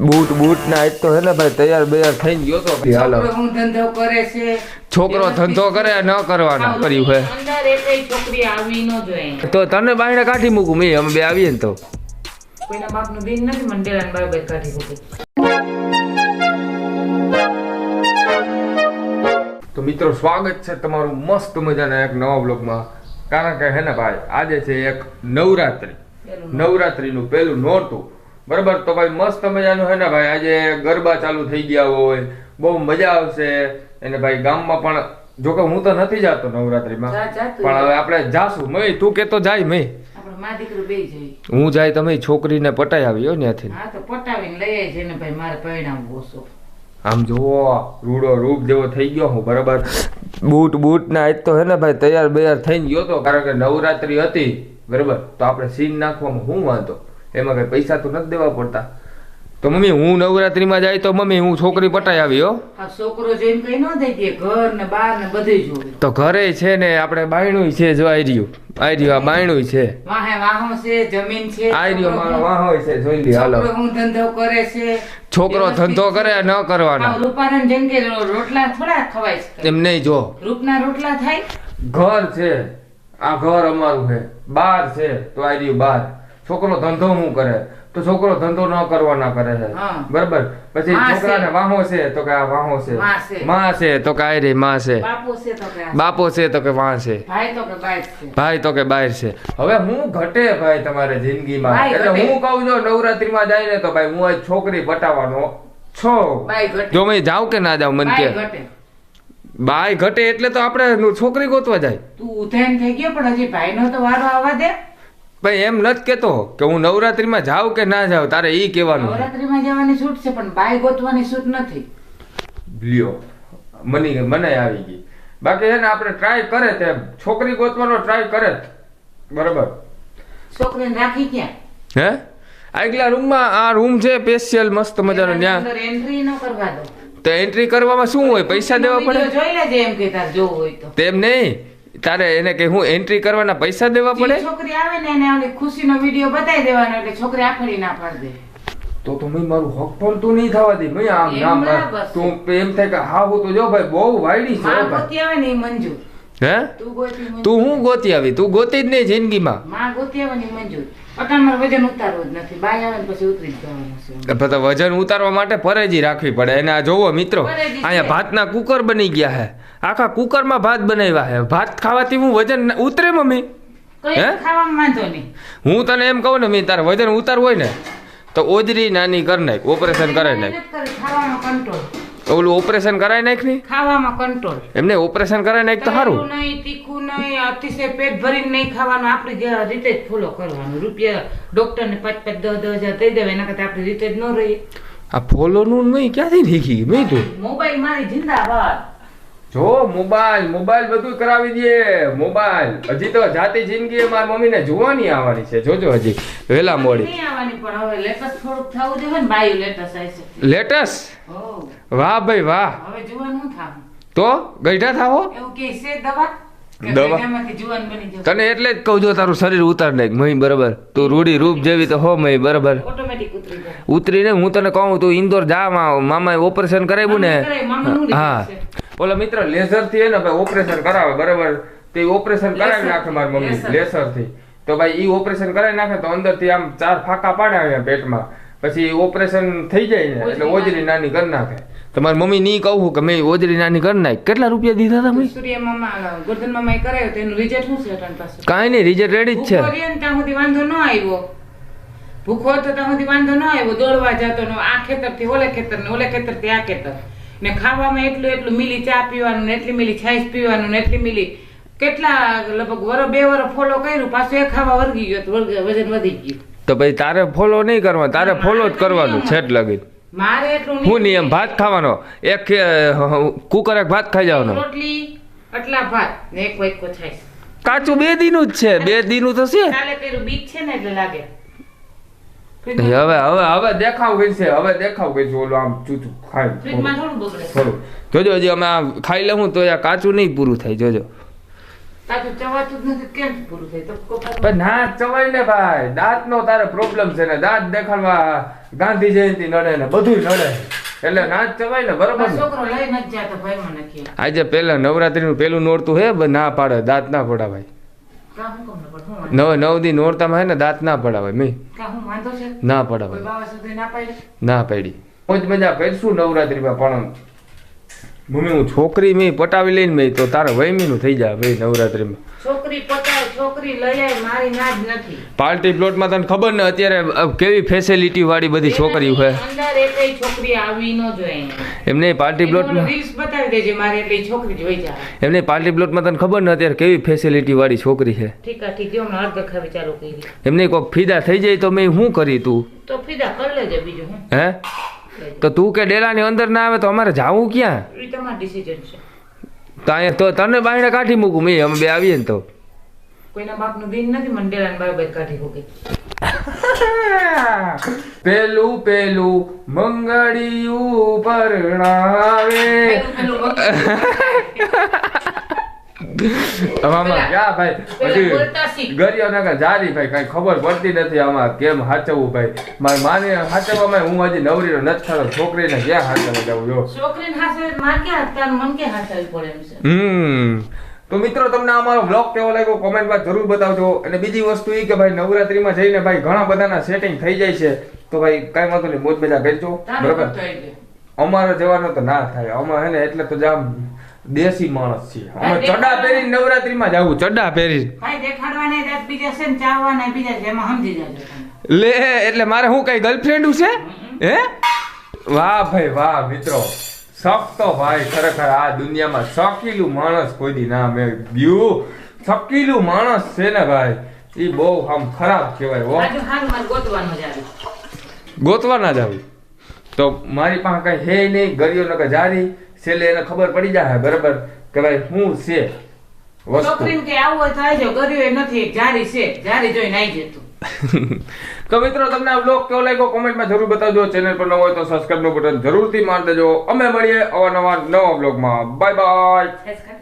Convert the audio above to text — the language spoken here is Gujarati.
બૂટ બૂટ ના આજ તો હે ને ભાઈ તૈયાર બૈયાર થઈ ગયો તો ભાઈ હાલો. હું ધંધો કરે છે? છોકરો ધંધો કરે ન કરવાનો કર્યું હે. અંદર એટલે છોકરી આવી ન જોઈએ તો તને બાયણે કાઢી મૂકું મેં અમે બે આવીએ ને તો. કોઈના બાપનું દિન નથી મંડેલા બરાબર કાઢી મૂકી. તો મિત્રો સ્વાગત છે તમારું મસ્ત મજાના એક નવા બ્લોગમાં કારણ કે હે ને ભાઈ આજે છે એક નવરાત્રી. નવરાત્રીનું પેલું નોરતું. બરાબર? તો ભાઈ મસ્ત મજાનું હે ને ભાઈ? આજે ગરબા ચાલુ થઈ ગયા હોય બહુ મજા આવશે. અને ભાઈ ગામમાં પણ જોકે હું તો નથી જાતો નવરાત્રીમાં જા, જા પણ હવે આપણે જાશું. મય તું કેતો જાય મય. હું જાય તમે છોકરીને પટાઈ આવ્યો ત્યાંથી તો આમ જુઓ રૂડો રૂપ જેવો થઈ ગયો હું બરાબર? બૂટ બૂટ ના આજ તો હે ને ભાઈ તૈયાર બૈયાર થઈને ગયો તો કારણ કે નવરાત્રી હતી બરાબર? તો આપણે સીન નાખવામાં હું વાંધો? એમાં કઈ પૈસા તો નથી દેવા પડતા. તો મમ્મી હું નવરાત્રીમાં જાય તો મમ્મી હું છોકરી પટાઈ આવી હો. છોકરો જોઈને કઈ ન થઈ દે ઘર ને બાર ને બધું જોવે. તો ઘરે છે ને આપણે બાયણું છે જો આયર્યું આયર્યું આ બાયણું છે. વાહે વાહો છે જમીન છે આઈ છોકરો મારો હું- છે જોઈ લી હાલો. હું ધંધો કરે છે છોકરો ધંધો કરે ન કરવાનો. આ રૂપારાને જેમ કે રોટલા થોડા ખવાય છે. એમ નહીં જો. રૂપના રોટલા થાય? ઘર છે. આ ઘર અમારું છે. બાર છે. તો આયર્યું રહ્યું બાર. છોકરો ધંધો શું કરે? તો છોકરો ધંધો ન કરવાના કરે છે. બરાબર? પછી છોકરાને વાહો છે તો કે આ વાહો છે. માં છે. તો કે આયરી માં છે. બાપુ છે તો કે વાહ છે. ભાઈ તો કે બાઈ છે. હવે હું ઘટે ભાઈ તમારે જિંદગીમાં? એટલે હું કહું છું નવરાત્રીમાં જાય ને તો ભાઈ હું આજ છોકરી પટાવવાનો છો. જો મેં જાઉં કે ના જાઉં મને કે? બાય ઘટે એટલે તો આપણે છોકરી ગોતવા જાય. તું ઉધેન થઈ ગયો પણ હજી ભાઈનો તો વારો આવવા દે. ભાઈ એમ નથી કેતો કે હું નવરાત્રીમાં જાઉં કે ના જાઉં તારે ઈ કહેવાનું. નવરાત્રીમાં જવાની છૂટ છે પણ બાય ગોતવાની છૂટ નથી. લ્યો મને મને આવી ગઈ. બાકી છે ને આપણે ટ્રાય કરે તે છોકરી ગોતવાનો ટ્રાય કરે. બરાબર? છોકરી રાખી ક્યાં? હે? આગલા રૂમમાં આ રૂમ છે સ્પેશિયલ મસ્ત મજાનો ત્યાં. એન્ટ્રી ન કરવા દો. તો એન્ટ્રી કરવામાં શું હોય? પૈસા દેવા પડે? જોઈ લેજે એમ કે તાર જોવું હોય તો. તેમ નહીં. તારે એને કે હું એન્ટ્રી કરવાના પૈસા દેવા પડે? છોકરી આવે ને એને ઓલી ખુશીનો વીડિયો બતાવી દેવાનો એટલે છોકરી આફડી ના પાડી દે. તો તો મેં મારું હક પણ તું નહીં થવા દે. મેં આમ નામ તું એમ થાય કે હા હું તો જો ભાઈ બહુ વાયડી છે ભાઈ. ગોતી આવે ને મંજુ હે? તું ગોતી તું હું ગોતી આવી? તું ગોતી જ નહીં જિંદગીમાં. માં ગોતી આવે ને મારે વજન ઉતારવું જ નથી. બાઈ આવે પછી ઉતરી જવાનું છે. વજન ઉતારવા માટે પરેજી રાખવી પડે. એને આ જોવો મિત્રો. અહીંયા ભાતના કુકર બની ગયા હે. આખા કુકરમાં ભાત બનાવ્યા હે. ભાત ખાવાથી હું વજન ઉતરે મમ્મી? હું? તને એમ કહું ને મેં તારે વજન ઉતારવું હોય ને તો ઓજરી નાની કરી નાખ ઓપરેશન કરે નાખ ઓલું ઓપરેશન કરાય નાખની ખાવામાં કંટ્રોલ એમને ઓપરેશન કરાય નાખ તો સારું નહીં તીખું નહીં અતિશય પેટ ભરીને નહીં ખાવાનું. આપણી જે રીતે જ ફોલો કરવાનું. રૂપિયા ડોક્ટરને પાંચ પાંચ દસ દસ હજાર દઈ દેવા એના કરતા આપણી રીતે જ ન રહીએ. આ ફોલોનું નહીં ક્યાંથી શીખી? મેં તો મોબાઈલ મારી જિંદાબાદ. જો મોબાઈલ મોબાઈલ બધું કરાવી દે મોબાઈલ. હજી તો જાતી જિંદગી મારી મમ્મીને જોવાની આવવાની છે. જોજો હજી વેલા મોડી. આવવાની પણ હવે લેટેસ્ટ થોડુંક થવું જોઈએ ને બાયો લેટેસ્ટ આવશે લેટેસ્ટ હો. વાહ ભાઈ વાહ. હવે જુવાન હું થાવ? તો ગઈઢા થાવો એવું કે છે દવા? દવા? ગજામાંથી જુવાન બની જવું. તને એટલે જ કહું જો તારું શરીર ઉતાર નાખ મહી બરાબર. તું રૂડી રૂપ જેવી તો હો મહી બરાબર. ઓટોમેટિક ઉતરી જાય. ઉતરીને હું તને કહું તું ઇન્દોર જા મામા મામાએ ઓપરેશન કરાવ્યું ને. હા. ઓલા મિત્ર લેઝરથી ને ભાઈ ઓપરેશન કરાવે બરાબર. તે ઓપરેશન કરાવી નાખે મારી મમ્મી લેસર. થી. તો ભાઈ ઈ ઓપરેશન કરાવી નાખે તો અંદરથી આમ ચાર ફાકા પાડે પેટમાં. પછી ઓપરેશન થઈ જાય ને એટલે ઓજરી ઓજરી નાની કરી નાખે. તમારી મમ્મી ની કહું કે મેં ઓજરી નાની કરી નાખી કેટલા રૂપિયા દીધા તમે? સૂર્ય મામા ગોર્ધન મામાએ કરાવ્યું તો એનું રિઝલ્ટ શું છે અટાણ પાસે કાંઈ નહીં રિઝલ્ટ રેડી જ છે. ત્યાં સુધી વાંધો ન આવ્યો. ભૂખો હતો ત્યાં સુધી વાંધો ન આવ્યો. દોડવા જતો નો આ ખેતરથી ઓલે ખેતર ને ઓલે ખેતરથી આ ખેતર. ને ખાવામાં એટલું એટલું મિલી ચા પીવાનું ને એટલી મિલી છાશ પીવાનું ને એટલી મિલી કેટલા લગભગ વર બે વર ફોલો કર્યું પાછું એ ખાવા વર્ગી ગયો વજન વધી ગયું. તો ભાઈ તારે ફોલો નહીં કરવા તારે ફોલો જ કરવાનું છેટ લગી મારે એટલું હું નિયમ ભાત ખાવાનો. એક કુકર એક ભાત ખાઈ જવાનો. રોટલી આટલા ભાત ને એક વાટકો છાશ કાચું બે દીનું જ છે. બે દીનું તો છે. કાલે પેલું બીજ છે ને એટલે લાગે. હવે હવે હવે દેખાવ કઈ છે. હવે દેખાવ કઈ છે. ઓલું આમ ચૂચું ખાય. થોડું. જોજો હજી અમે આ ખાઈ લઉં તો આ કાચું નહીં પૂરું થાય. જોજો. પણ ના ચવાય ને ભાઈ. દાંત નો તારે પ્રોબ્લેમ છે ને દાંત દેખાડવા ગાંધી જયંતિ નડે ને બધું નડે. એટલે ના ચવાય ને બરોબર મારો ને? છોકરો લઈ નથી જાતો ભાઈ મને કે આજે પેલા નવરાત્રી નું પેલું નોરતું હે ના પાડે દાંત ના પડાવાય? નવ નવ દી નોરતામાં હે ને દાંત ના પડાવાય મેં. ના પડાવાય ના પાડી? મોજ મજા કરશું નવરાત્રીમાં પણ. મમ્મી હું છોકરી મેં પટાવી લઈને મેં તો તારે વયમીનું થઈ જાય ભાઈ નવરાત્રીમાં. છોકરી પટાવ છોકરી લઈ આય મારી ના જ નથી. પાર્ટી પ્લોટમાં તને ખબર ને અત્યારે કેવી ફેસિલિટી વાળી બધી છોકરીઓ છે? અંદર એકેય છોકરી આવી ન જોઈએ એમને પાર્ટી પ્લોટમાં રીલ્સ બતાવી દેજે મારે એટલી છોકરી જોઈ જાય. એમને પાર્ટી પ્લોટમાં તને ખબર ને અત્યારે કેવી ફેસિલિટી વાળી છોકરી છે? ઠીક આ ઠીક જો હમણાં અર્ધ ખાવી ચાલુ કરી. એમને કોઈક ફીદા થઈ જાય તો મેં શું કરી તું? તો ફીદા કરી લેજે બીજું હે? તો તું કે ડેલાની અંદર ના આવે તો અમારે જાવું ક્યાં? તો અહીંયા તો તને બાયણે કાઢી મૂકું મેં અમે બે આવીએ ને તો. કોઈના બાપનું દિન નથી મંડેલા બાય કાઢી મૂકી. પેલું પેલું મંગળિયું પરણાવે. આમાં ભાઈ. ગરિયો જારી ભાઈ કઈ ખબર પડતી નથી આમાં કેમ હાચવવું ભાઈ. મારી માને હાચવવામાં હું હજી નવરીનો નથી થતો છોકરીને ક્યાં હાચવવા જાઉં જો. છોકરીને હાથે માર ક્યાં તાર મન ક્યાં હાથાવી પડે એમ છે? હમ. તો મિત્રો તમને અમારો બ્લોગ કેવો લાગ્યો? કોમેન્ટમાં જરૂર બતાવજો. અને બીજી વસ્તુ એ કે ભાઈ નવરાત્રીમાં જઈને ભાઈ ઘણા બધાના સેટિંગ થઈ જાય છે. તો ભાઈ કઈ વાંધો નહીં મોજ મજા કરજો. બરાબર? ખર્ચો જવાનો તો ના થાય. અમારે હે ને એટલે તો જામ દેશી માણસ છીએ અમે હા, ચડા પહેરી નવરાત્રીમાં જાવું ચડા પહેરી દેખાડવાને જાત બીજા છે ને ચાવવાના બીજા છે એમાં સમજી જાજો લે એટલે મારે શું કઈ ગર્લફ્રેન્ડ છે? હે? વાહ ભાઈ વાહ મિત્રો. શક તો ભાઈ ખરેખર આ દુનિયામાં શકીલું માણસ કોઈ દી ના મેં ગયું શકીલું માણસ છે ને ભાઈ. એ બહુ આમ ખરાબ કહેવાય હો. આજુ હારું જ આવે. ગોતવા ના જાવ તો મારી પાસે કઈ હે નહીં ગરીઓ નકર જારી. છેલ્લે એને ખબર પડી જાય બરાબર? કે ભાઈ શું છે વસ્તુ. કે આવું હોય તો કર્યું એ નથી જારી છે જારી જોઈ આવી જતું તો. મિત્રો તમને આ બ્લોગ કેવો લાગ્યો? કોમેન્ટમાં જરૂર બતાવજો. ચેનલ પર ન હોય તો સબસ્ક્રાઇબનું બટન જરૂરથી માર દેજો. અમે મળીએ અવારનવાર નવા બ્લોગમાં બાય બાય.